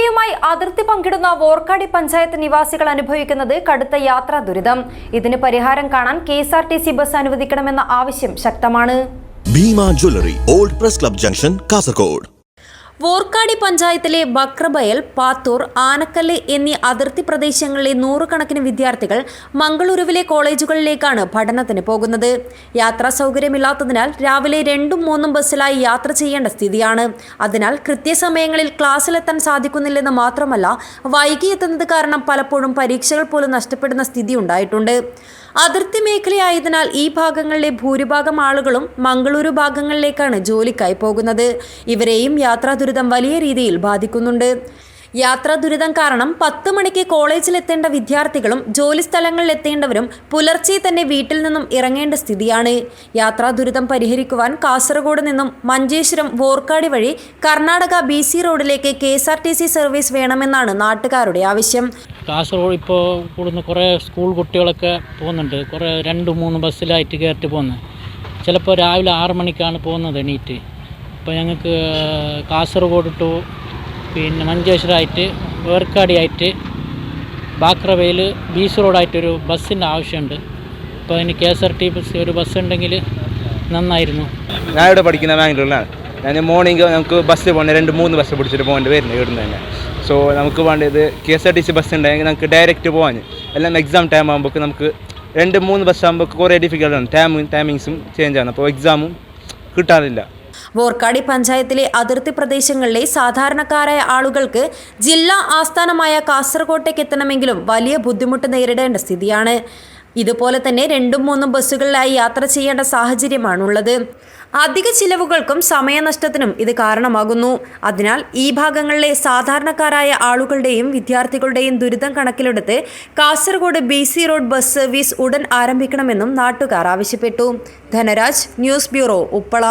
വൈകിയുമായി അതിർത്തി പങ്കിടുന്ന വോർക്കാടി പഞ്ചായത്ത് നിവാസികൾ അനുഭവിക്കുന്നത് കടുത്ത യാത്രാ ദുരിതം. ഇതിന് പരിഹാരം കാണാൻ K S R T C bus അനുവദിക്കണമെന്ന ആവശ്യം ശക്തമാണ്. Bhima jewellery old press club junction Kasaragod. Vorkady പഞ്ചായത്തിലെ ബക്രബയൽ പാത്തൂർ ആനക്കല്ല് എന്നീ അതിർത്തി പ്രദേശങ്ങളിലെ നൂറുകണക്കിന് വിദ്യാർത്ഥികൾ മംഗളൂരുവിലെ കോളേജുകളിലേക്കാണ് പഠനത്തിന് പോകുന്നത്. യാത്രാ സൗകര്യമില്ലാത്തതിനാൽ രാവിലെ രണ്ടും മൂന്നും ബസ്സിലായി യാത്ര ചെയ്യേണ്ട സ്ഥിതിയാണ്. അതിനാൽ കൃത്യസമയങ്ങളിൽ ക്ലാസ്സിലെത്താൻ സാധിക്കുന്നില്ലെന്ന് മാത്രമല്ല വൈകിയെത്തുന്നത് കാരണം പലപ്പോഴും പരീക്ഷകൾ പോലും നഷ്ടപ്പെടുന്ന സ്ഥിതി ഉണ്ടായിട്ടുണ്ട്. അതിർത്തി മേഖലയായതിനാൽ ഈ ഭാഗങ്ങളിലെ ഭൂരിഭാഗം ആളുകളും മംഗളൂരു ഭാഗങ്ങളിലേക്കാണ് ജോലിക്കായി പോകുന്നത്. ഇവരെയും യാത്രാ ദുരിതം വലിയ രീതിയിൽ ബാധിക്കുന്നുണ്ട്. യാത്രാ ദുരിതം കാരണം പത്ത് മണിക്ക് കോളേജിലെത്തേണ്ട വിദ്യാർത്ഥികളും ജോലി സ്ഥലങ്ങളിൽ എത്തേണ്ടവരും പുലർച്ചെ തന്നെ വീട്ടിൽ നിന്നും ഇറങ്ങേണ്ട സ്ഥിതിയാണ്. യാത്രാ ദുരിതം പരിഹരിക്കുവാൻ കാസർഗോഡ് നിന്നും മഞ്ചേശ്വരം വോർക്കാടി വഴി കർണാടക ബി റോഡിലേക്ക് കെ സർവീസ് വേണമെന്നാണ് നാട്ടുകാരുടെ ആവശ്യം. കാസർഗോഡ് ഇപ്പോൾ കൂടുന്ന കുറേ സ്കൂൾ കുട്ടികളൊക്കെ പോകുന്നുണ്ട്. കുറേ രണ്ട് മൂന്ന് ബസ്സിലായിട്ട് കയറ്റി പോകുന്നത് ചിലപ്പോൾ രാവിലെ ആറ് മണിക്കാണ് പോകുന്നത് എണീറ്റ്. ഇപ്പോൾ ഞങ്ങൾക്ക് കാസർഗോഡ് ടു പിന്നെ മഞ്ചേശ്വരമായിട്ട് വേർക്കാടിയായിട്ട് ബാക്രവയിൽ ബീച്ച് റോഡായിട്ടൊരു ബസ്സിന്റെ ആവശ്യമുണ്ട്. അപ്പോൾ അതിന് K S R T bus ഒരു ബസ് ഉണ്ടെങ്കിൽ നന്നായിരുന്നു. ഞാൻ ഇവിടെ പഠിക്കുന്ന ബാംഗ്ലൂരിലാണ്. ഞാൻ മോർണിംഗ് നമുക്ക് ബസ് പോകണം രണ്ട് മൂന്ന് ബസ് പിടിച്ചിട്ട് പോകേണ്ടി വരുന്നത് ഇവിടുന്ന് തന്നെ. സോ നമുക്ക് വേണ്ടത് K S R T C bus ഉണ്ടെങ്കിൽ നമുക്ക് ഡയറക്റ്റ് പോകാൻ എല്ലാം എക്സാം ടൈം ആകുമ്പോൾ നമുക്ക് രണ്ട് മൂന്ന് ബസ് ആകുമ്പോൾ കുറേ ഡിഫിക്കൽട്ടാണ് ടൈമും ടൈമിങ്സും ചേഞ്ച് ആണ്. അപ്പോൾ എക്സാമും കിട്ടാറില്ല. വോർക്കാടി പഞ്ചായത്തിലെ അതിർത്തി പ്രദേശങ്ങളിലെ സാധാരണക്കാരായ ആളുകൾക്ക് ജില്ലാ ആസ്ഥാനമായ കാസർകോട്ടേക്ക് എത്തണമെങ്കിലും വലിയ ബുദ്ധിമുട്ട് നേരിടേണ്ട സ്ഥിതിയാണ്. ഇതുപോലെ തന്നെ രണ്ടും മൂന്നും ബസ്സുകളിലായി യാത്ര ചെയ്യേണ്ട സാഹചര്യമാണുള്ളത്. അധിക ചിലവുകൾക്കും സമയനഷ്ടത്തിനും ഇത് കാരണമാകുന്നു. അതിനാൽ ഈ ഭാഗങ്ങളിലെ സാധാരണക്കാരായ ആളുകളുടെയും വിദ്യാർത്ഥികളുടെയും ദുരിതം കണക്കിലെടുത്ത് Kasaragod B C road bus service ഉടൻ ആരംഭിക്കണമെന്നും നാട്ടുകാർ ആവശ്യപ്പെട്ടു. Dhanaraj news bureau Uppala.